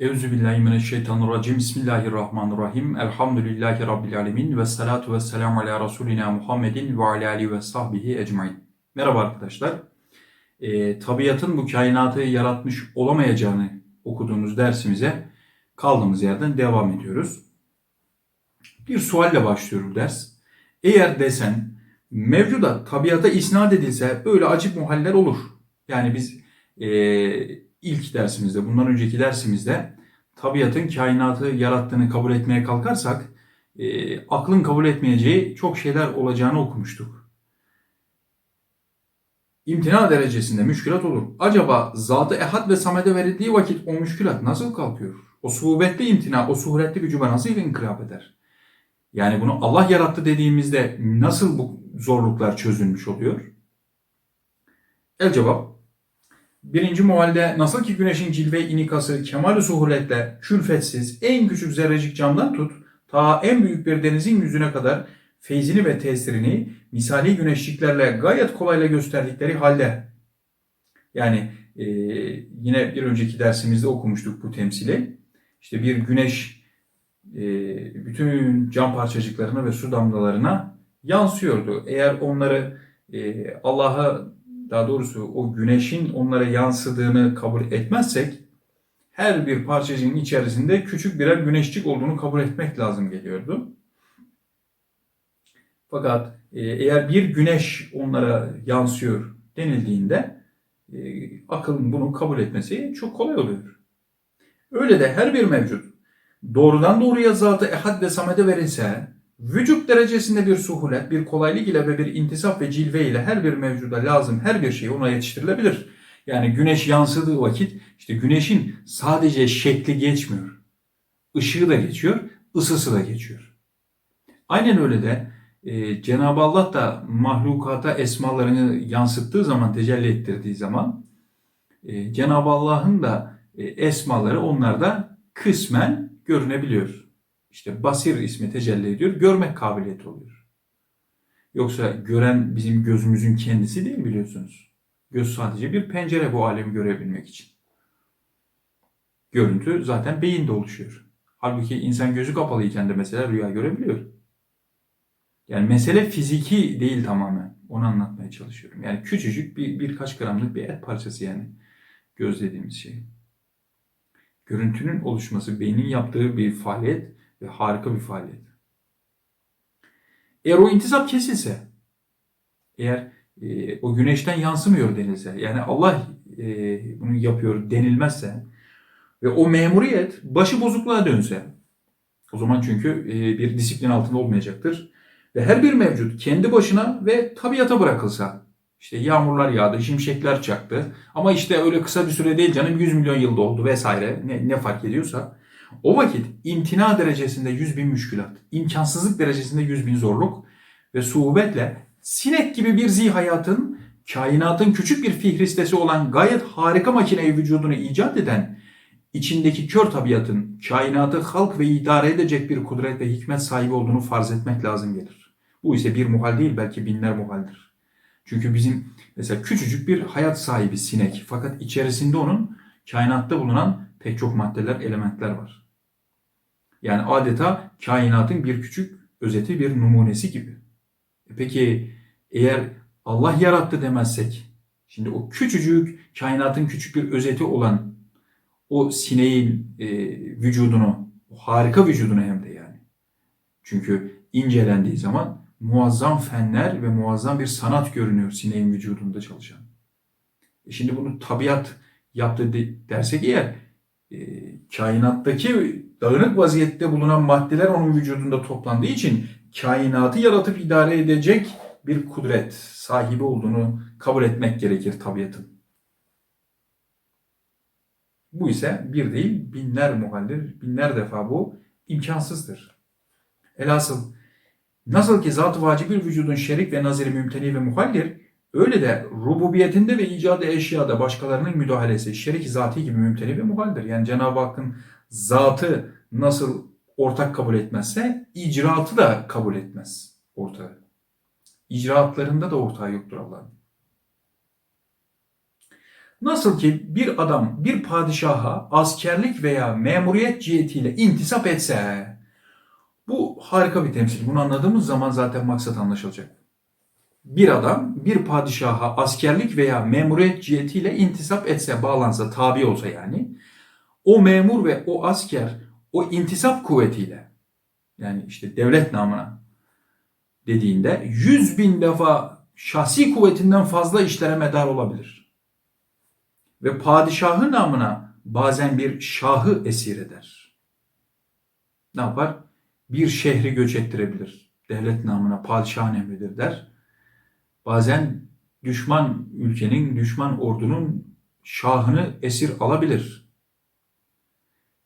Euzubillahimineşşeytanirracim. Bismillahirrahmanirrahim. Elhamdülillahi Rabbil alemin. Ve salatu ve selamu ala Resulina Muhammedin ve ala alihi ve sahbihi ecmain. Merhaba arkadaşlar. E, tabiatın bu kainatı yaratmış olamayacağını okuduğumuz dersimize kaldığımız yerden devam ediyoruz. Bir sualle başlıyor bu ders. Eğer desen mevcuda tabiata isnat edilse böyle acip muhaller olur. Yani biz e, ilk dersimizde, bundan önceki dersimizde tabiatın kainatı yarattığını kabul etmeye kalkarsak e, aklın kabul etmeyeceği çok şeyler olacağını okumuştuk. İmtina derecesinde müşkülat olur. Acaba zatı ehad ve samede verildiği vakit o müşkülat nasıl kalkıyor? O suhubetli imtina, o suhuretli gücüme nasıl inkılap eder? Yani bunu Allah yarattı dediğimizde nasıl bu zorluklar çözülmüş oluyor? El cevap Birinci muhalde nasıl ki güneşin cilve inikası kemal suhuretle külfetsiz en küçük zerrecik camdan tut ta en büyük bir denizin yüzüne kadar feyzini ve tesirini misali güneşliklerle gayet kolayla gösterdikleri halde yani e, yine bir önceki dersimizde okumuştuk bu temsili. İşte bir güneş e, bütün cam parçacıklarına ve su damlalarına yansıyordu. Eğer onları e, Allah'a daha doğrusu o güneşin onlara yansıdığını kabul etmezsek her bir parçacığın içerisinde küçük birer güneşçik olduğunu kabul etmek lazım geliyordu. Fakat e, eğer bir güneş onlara yansıyor denildiğinde e, akılın bunu kabul etmesi çok kolay oluyor. Öyle de her bir mevcut doğrudan doğruya zatı ehad ve samede verilse Vücut derecesinde bir suhulet, bir kolaylık ile ve bir intisap ve cilve ile her bir mevcuda lazım her bir şey ona yetiştirilebilir. Yani güneş yansıdığı vakit işte güneşin sadece şekli geçmiyor. Işığı da geçiyor, ısısı da geçiyor. Aynen öyle de e, Cenab-ı Allah da mahlukata esmalarını yansıttığı zaman, tecelli ettirdiği zaman e, Cenab-ı Allah'ın da e, esmaları onlarda kısmen görünebiliyor işte basir ismi tecelli ediyor, görmek kabiliyeti oluyor. Yoksa gören bizim gözümüzün kendisi değil biliyorsunuz. Göz sadece bir pencere bu alemi görebilmek için. Görüntü zaten beyinde oluşuyor. Halbuki insan gözü kapalıyken de mesela rüya görebiliyor. Yani mesele fiziki değil tamamen. Onu anlatmaya çalışıyorum. Yani küçücük bir birkaç gramlık bir et parçası yani. Göz dediğimiz şey. Görüntünün oluşması, beynin yaptığı bir faaliyet ve harika bir faaliyet. Eğer o intisap kesilse, eğer e, o güneşten yansımıyor denilse, yani Allah e, bunu yapıyor denilmezse ve o memuriyet başı bozukluğa dönse, o zaman çünkü e, bir disiplin altında olmayacaktır. Ve her bir mevcut kendi başına ve tabiata bırakılsa, işte yağmurlar yağdı, şimşekler çaktı ama işte öyle kısa bir süre değil canım 100 milyon yılda oldu vesaire ne, ne fark ediyorsa o vakit imtina derecesinde 100 bin müşkülat, imkansızlık derecesinde 100 bin zorluk ve suhubetle sinek gibi bir zihayatın kainatın küçük bir fihristesi olan gayet harika makineyi vücudunu icat eden içindeki kör tabiatın kainatı halk ve idare edecek bir kudret ve hikmet sahibi olduğunu farz etmek lazım gelir. Bu ise bir muhal değil belki binler muhaldir. Çünkü bizim mesela küçücük bir hayat sahibi sinek fakat içerisinde onun kainatta bulunan pek çok maddeler, elementler var. Yani adeta kainatın bir küçük özeti, bir numunesi gibi. E peki eğer Allah yarattı demezsek, şimdi o küçücük kainatın küçük bir özeti olan o sineğin e, vücudunu, o harika vücudunu hem de yani. Çünkü incelendiği zaman muazzam fenler ve muazzam bir sanat görünüyor sineğin vücudunda çalışan. E şimdi bunu tabiat yaptı dersek eğer e, kainattaki dağınık vaziyette bulunan maddeler onun vücudunda toplandığı için kainatı yaratıp idare edecek bir kudret sahibi olduğunu kabul etmek gerekir tabiatın. Bu ise bir değil binler muhaldir, binler defa bu imkansızdır. Elhasıl nasıl ki zat-ı vacib bir vücudun şerik ve naziri mümteni ve muhallir, öyle de rububiyetinde ve icadı eşyada başkalarının müdahalesi şerik zati gibi mümteni ve muhaldir. Yani Cenab-ı Hakk'ın zatı nasıl ortak kabul etmezse icraatı da kabul etmez ortağı. İcraatlarında da ortağı yoktur Allah'ın. Nasıl ki bir adam bir padişaha askerlik veya memuriyet cihetiyle intisap etse, bu harika bir temsil. Bunu anladığımız zaman zaten maksat anlaşılacak. Bir adam bir padişaha askerlik veya memuriyet cihetiyle intisap etse, bağlansa, tabi olsa yani, o memur ve o asker o intisap kuvvetiyle yani işte devlet namına dediğinde yüz bin defa şahsi kuvvetinden fazla işlere medar olabilir. Ve padişahı namına bazen bir şahı esir eder. Ne yapar? Bir şehri göç ettirebilir. Devlet namına padişahın emridir der. Bazen düşman ülkenin, düşman ordunun şahını esir alabilir.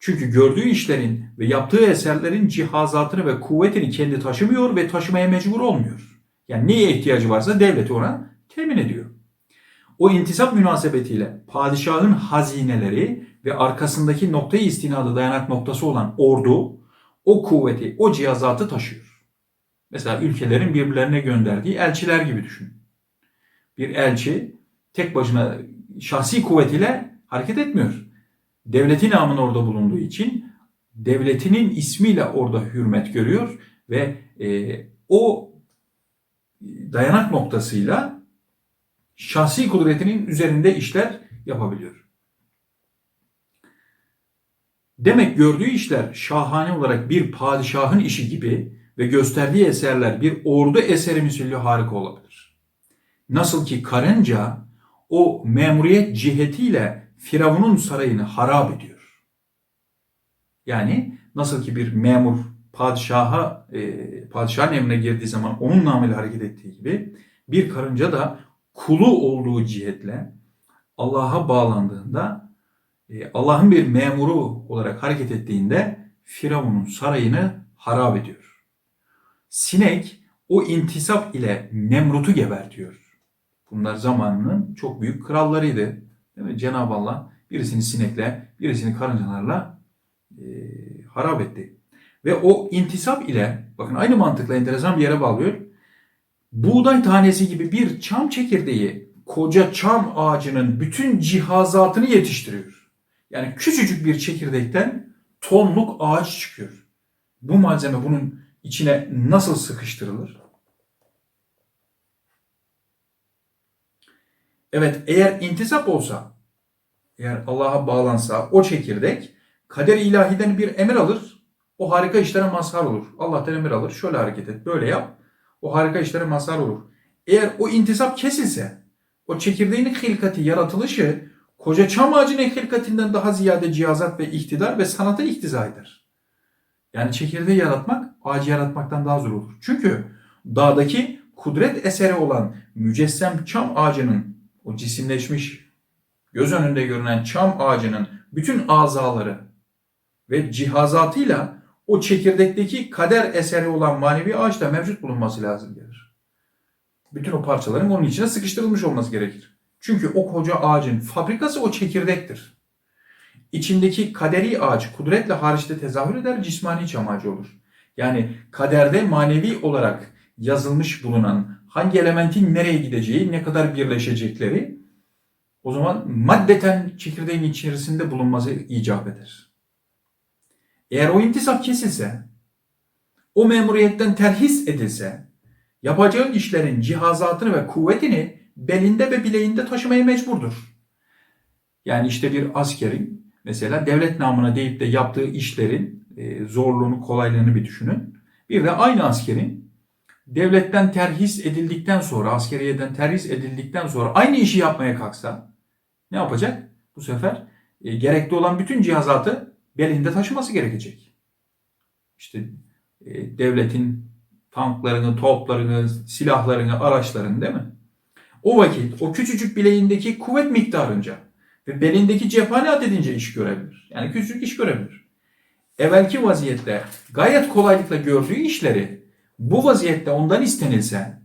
Çünkü gördüğü işlerin ve yaptığı eserlerin cihazatını ve kuvvetini kendi taşımıyor ve taşımaya mecbur olmuyor. Yani neye ihtiyacı varsa devleti ona temin ediyor. O intisap münasebetiyle padişahın hazineleri ve arkasındaki noktayı istinadı dayanak noktası olan ordu o kuvveti, o cihazatı taşıyor. Mesela ülkelerin birbirlerine gönderdiği elçiler gibi düşün. Bir elçi tek başına şahsi kuvvetiyle hareket etmiyor devletin namın orada bulunduğu için devletinin ismiyle orada hürmet görüyor ve e, o dayanak noktasıyla şahsi kudretinin üzerinde işler yapabiliyor. Demek gördüğü işler şahane olarak bir padişahın işi gibi ve gösterdiği eserler bir ordu eseri misilli harika olabilir. Nasıl ki karınca o memuriyet cihetiyle Firavun'un sarayını harap ediyor. Yani nasıl ki bir memur padişaha, e, padişahın emrine girdiği zaman onun namıyla hareket ettiği gibi bir karınca da kulu olduğu cihetle Allah'a bağlandığında e, Allah'ın bir memuru olarak hareket ettiğinde Firavun'un sarayını harap ediyor. Sinek o intisap ile Nemrut'u gebertiyor. Bunlar zamanının çok büyük krallarıydı. Değil mi? Cenab-ı Allah birisini sinekle, birisini karıncalarla e, harap etti. Ve o intisap ile, bakın aynı mantıkla enteresan bir yere bağlıyor. Buğday tanesi gibi bir çam çekirdeği koca çam ağacının bütün cihazatını yetiştiriyor. Yani küçücük bir çekirdekten tonluk ağaç çıkıyor. Bu malzeme bunun içine nasıl sıkıştırılır? Evet eğer intisap olsa, eğer Allah'a bağlansa o çekirdek kader ilahiden bir emir alır. O harika işlere mazhar olur. Allah'tan emir alır. Şöyle hareket et, böyle yap. O harika işlere mazhar olur. Eğer o intisap kesilse, o çekirdeğin hilkati, yaratılışı koca çam ağacının hilkatinden daha ziyade cihazat ve iktidar ve sanata iktiza eder. Yani çekirdeği yaratmak ağacı yaratmaktan daha zor olur. Çünkü dağdaki kudret eseri olan mücessem çam ağacının o cisimleşmiş göz önünde görünen çam ağacının bütün azaları ve cihazatıyla o çekirdekteki kader eseri olan manevi ağaçta mevcut bulunması lazım gelir. Bütün o parçaların onun içine sıkıştırılmış olması gerekir. Çünkü o koca ağacın fabrikası o çekirdektir. İçindeki kaderi ağaç kudretle hariçte tezahür eder, cismani çam ağacı olur. Yani kaderde manevi olarak yazılmış bulunan hangi elementin nereye gideceği, ne kadar birleşecekleri o zaman maddeten çekirdeğin içerisinde bulunması icap eder. Eğer o intisap kesilse, o memuriyetten terhis edilse, yapacağı işlerin cihazatını ve kuvvetini belinde ve bileğinde taşımaya mecburdur. Yani işte bir askerin mesela devlet namına deyip de yaptığı işlerin e, zorluğunu, kolaylığını bir düşünün. Bir de aynı askerin devletten terhis edildikten sonra, askeriyeden terhis edildikten sonra aynı işi yapmaya kalksa ne yapacak? Bu sefer e, gerekli olan bütün cihazatı belinde taşıması gerekecek. İşte e, devletin tanklarını, toplarını, silahlarını, araçlarını değil mi? O vakit o küçücük bileğindeki kuvvet miktarınca ve belindeki cephane adedince iş görebilir. Yani küçücük iş görebilir. Evvelki vaziyette gayet kolaylıkla gördüğü işleri bu vaziyette ondan istenilse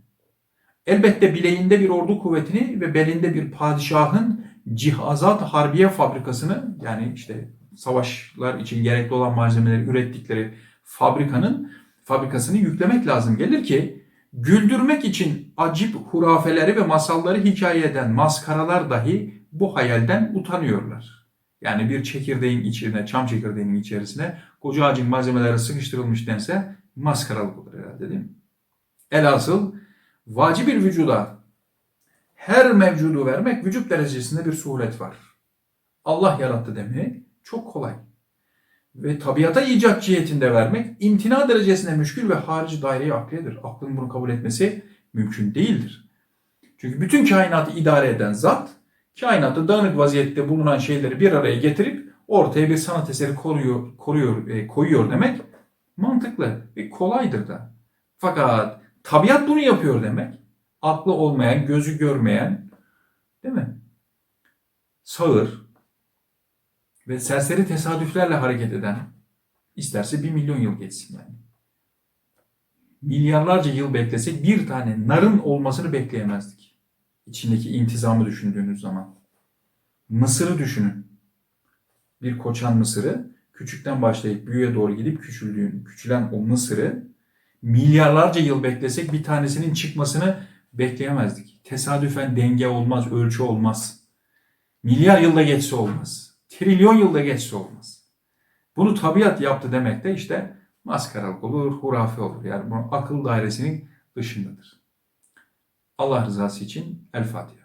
elbette bileğinde bir ordu kuvvetini ve belinde bir padişahın cihazat harbiye fabrikasını yani işte savaşlar için gerekli olan malzemeleri ürettikleri fabrikanın fabrikasını yüklemek lazım gelir ki güldürmek için acip hurafeleri ve masalları hikaye eden maskaralar dahi bu hayalden utanıyorlar. Yani bir çekirdeğin içine, çam çekirdeğinin içerisine koca ağacın malzemeleri sıkıştırılmış dense maskaralık olur herhalde değil mi? Elhasıl vacib bir vücuda her mevcudu vermek vücut derecesinde bir suhulet var. Allah yarattı demek çok kolay. Ve tabiata icat cihetinde vermek imtina derecesinde müşkül ve harici daireye akliyedir. Aklın bunu kabul etmesi mümkün değildir. Çünkü bütün kainatı idare eden zat, kainatı dağınık vaziyette bulunan şeyleri bir araya getirip ortaya bir sanat eseri koruyor, koruyor, e, koyuyor demek mantıklı ve kolaydır da. Fakat tabiat bunu yapıyor demek, aklı olmayan, gözü görmeyen, değil mi? Sağır ve serseri tesadüflerle hareket eden, isterse bir milyon yıl geçsin yani. Milyarlarca yıl beklesek bir tane narın olmasını bekleyemezdik. İçindeki intizamı düşündüğünüz zaman. Mısırı düşünün. Bir koçan mısırı küçükten başlayıp büyüğe doğru gidip küçüldüğün, küçülen o mısırı milyarlarca yıl beklesek bir tanesinin çıkmasını bekleyemezdik. Tesadüfen denge olmaz, ölçü olmaz. Milyar yılda geçse olmaz. Trilyon yılda geçse olmaz. Bunu tabiat yaptı demek de işte maskaralık olur, hurafe olur. Yani bu akıl dairesinin dışındadır. Allah rızası için El Fatiha.